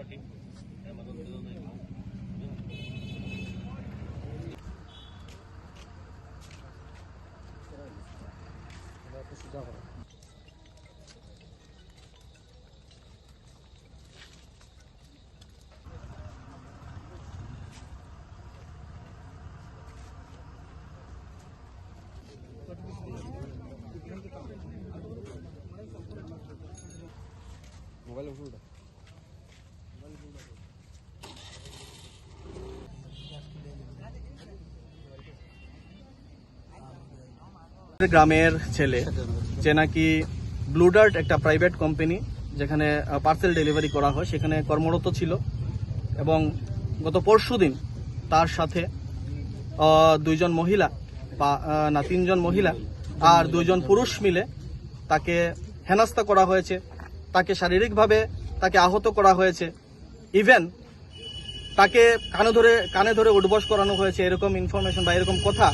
Ibrahim. Ramadan Kudona Imam. Bunlar da sıcak olur. Mobile of food. গ্রামের ছেলে যে নাকি ব্লুডার্ট একটা প্রাইভেট কোম্পানি যেখানে পার্সেল ডেলিভারি করা হয় সেখানে কর্মরত ছিল এবং গত পরশু দিন তার সাথে দুইজন মহিলা বা না তিনজন মহিলা আর দুইজন পুরুষ মিলে তাকে হেনাস্তা করা হয়েছে। তাকে শারীরিকভাবে তাকে আহত করা হয়েছে। ইভেন তাকে কানে ধরে কানে ধরে উঠবস করানো হয়েছে এরকম ইনফরমেশন বা এরকম কথা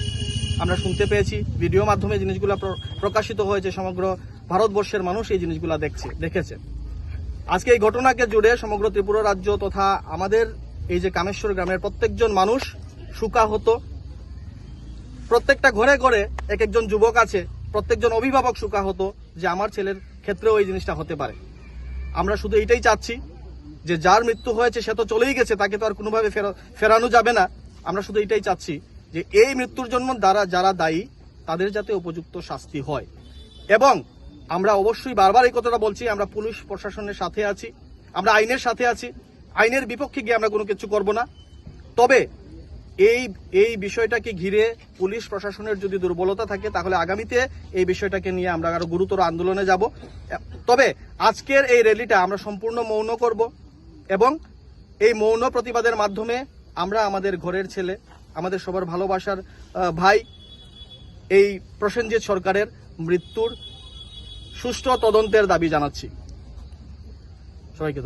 আমরা শুনতে পেয়েছি। ভিডিও মাধ্যমে জিনিসগুলো প্র- প্রকাশিত হয়েছে সমগ্র ভারতবর্ষের মানুষ এই জিনিসগুলো দেখছে দেখেছে। আজকে এই ঘটনাকে জুড়ে সমগ্র ত্রিপুরা রাজ্য তথা আমাদের এই যে কামেশ্বর গ্রামের প্রত্যেকজন মানুষ সুকাহত। প্রত্যেকটা ঘরে ঘরে এক একজন যুবক আছে, প্রত্যেকজন অভিভাবক সুকাহত যে আমার ছেলের ক্ষেত্রেও এই জিনিসটা হতে পারে। আমরা শুধু এইটাই চাচ্ছি যে যার মৃত্যু হয়েছে সে তো চলেই গেছে, তাকে তো আর কোনোভাবে ফেরা- ফেরানো যাবে না। আমরা শুধু এটাই চাচ্ছি যে এই মৃত্যুর জন্য দ্বারা যারা দায়ী, তাদের যাতে উপযুক্ত শাস্তি হয়। এবং আমরা অবশ্যই বারবার এই কথাটা বলছি, আমরা পুলিশ প্রশাসনের সাথে আছি, আমরা আইনের সাথে আছি, আইনের বিপক্ষে গিয়ে আমরা কোনো কিছু করব না। তবে এই এই বিষয়টাকে ঘিরে পুলিশ প্রশাসনের যদি দুর্বলতা থাকে, তাহলে আগামীতে এই বিষয়টাকে নিয়ে আমরা আরও গুরুতর আন্দোলনে যাব। তবে আজকের এই র্যালিটা আমরা সম্পূর্ণ মৌন করব এবং এই মৌন প্রতিবাদের মাধ্যমে আমরা আমাদের ঘরের ছেলে আমাদের সবার ভালোবাসার ভাই এই প্রসেনজিৎ সরকারের মৃত্যুর সুষ্ঠু তদন্তের দাবি জানাচ্ছি সবাইকে।